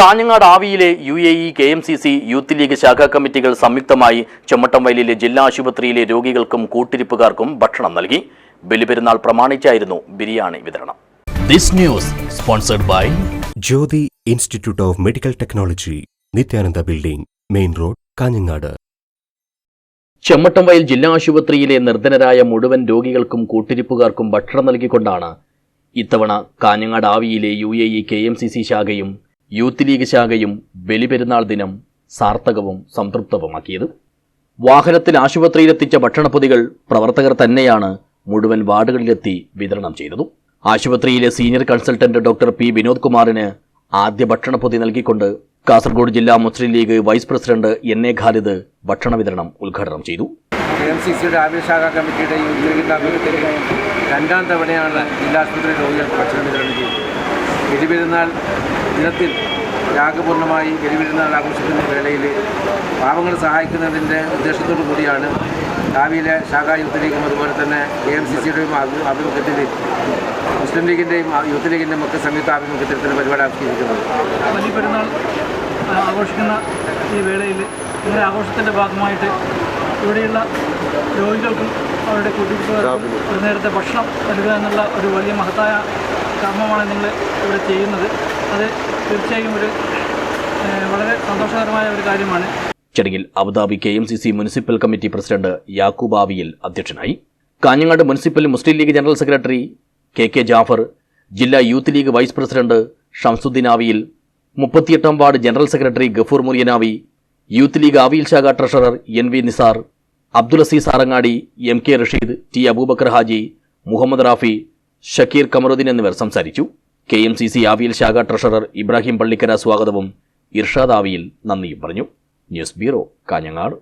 Kanhangad ആവിയിലെ U A E K M C C youth league ശാഖാ കമ്മിറ്റികൾ സംയുക്തമായി ചെമ്മട്ടംവയലിലെ ജില്ലാ ആശുപത്രിയിലെ രോഗികൾക്കും കൂട്ടിരിപ്പുകാർക്കും ഭക്ഷണം നൽകി. ബലിപെരുന്നാൾ പ്രമാണിച്ചായിരുന്നു ബിരിയാണി വിതരണം. This news sponsored by Jyothi institute of medical technology Nithyananda building main road Kanhangad. Chemmattamvayal ജില്ലാ ആശുപത്രിയിലെ നിർധനരായ മുഴുവൻ രോഗികൾക്കും കൂട്ടിരിപ്പുകാർക്കും ഭക്ഷണം നൽകിക്കൊണ്ടാണ് ഇത്തവണ Kanhangad ആവിയിലെ U A E K M C C ശാഖയും youth league ശാഖയും ബലിപെരുന്നാൾ ദിനം സാർത്ഥകവും സംതൃപ്തവുമാക്കിയത്. വാഹനത്തിൽ ആശുപത്രിയിലെത്തിച്ച ഭക്ഷണപ്പൊതികൾ പ്രവർത്തകർ തന്നെയാണ് മുഴുവൻ വാർഡുകളിലെത്തി വിതരണം ചെയ്തതും. ആശുപത്രിയിലെ senior consultant doctor P Vinod കുമാറിന് ആദ്യ ഭക്ഷണപ്പൊതി നൽകിക്കൊണ്ട് കാസർഗോഡ് ജില്ലാ Muslim league vice president N A Khalid ഭക്ഷണ വിതരണം ഉദ്ഘാടനം ചെയ്തു. എം സി സിയുടെ ആവിശാഖ കമ്മിറ്റിയുടെ യൂത്ത് ലീഗിന്റെ ആഭിമുഖ്യത്തിൽ രണ്ടാം തവണയാണ് ജില്ലാ ആശുപത്രി രോഗികൾക്ക് ഭക്ഷണം വിതരണം ചെയ്തത്. ബലിപെരുന്നാൾ ദിനത്തിൽ ത്യാഗപൂർണമായി ബലിപെരുന്നാൾ ആഘോഷിക്കുന്ന വേളയിൽ പാവങ്ങളെ സഹായിക്കുന്നതിന്റെ ഉദ്ദേശത്തോടു കൂടിയാണ് രാവിലെ ശാഖാ യൂത്ത് ലീഗും അതുപോലെ തന്നെ കെ എം സി സിയുടെയും ആഭിമുഖ്യത്തിൽ മുസ്ലിം ലീഗിന്റെയും യൂത്ത് ലീഗിന്റെയും ഒക്കെ സംയുക്ത ആഭിമുഖ്യത്തിൽ ഇത്തരം പരിപാടി ആവിഷ്കരിക്കുന്നത് വലിയ ആഘോഷിക്കുന്ന ഈ വേളയിൽ ഇങ്ങനെ ആഘോഷത്തിന്റെ ഭാഗമായിട്ട് ഇവിടെയുള്ള രോഗികൾക്കും അവരുടെ കുട്ടികൾക്കും ഒരു നേരത്തെ ഭക്ഷണം നൽകുക എന്നുള്ള ഒരു വലിയ മഹത്തായ കർമ്മമാണ് നിങ്ങൾ ഇവിടെ ചെയ്യുന്നത്. അത് തീർച്ചയായും ഒരു വളരെ സന്തോഷകരമായ ഒരു കാര്യമാണ്. ചടങ്ങിൽ Abu Dhabi K M C C municipal committee president Yakoob ആവിയിൽ അധ്യക്ഷനായി Kanhangad municipal Muslim league general secretary K K Jafar ജില്ലാ youth league vice president Shamsuddin ആവിയിൽ മുപ്പത്തിയെട്ടാം ward general secretary Gafoor Muriyanavi youth league ആവിയിൽ ശാഖ treasurer N V Nisar Abdul Azeez Arangadi M K Rasheed T Abubakar Haji Muhammad Rafi Shakeer Kamaruddeen എന്നിവർ സംസാരിച്ചു. K M C C ആവിയിൽ ശാഖ treasurer Ibrahim Pallikkara സ്വാഗതവും ഇർഷാദ് ആവിയിൽ നന്ദിയും പറഞ്ഞു. News bureau Kanhangad.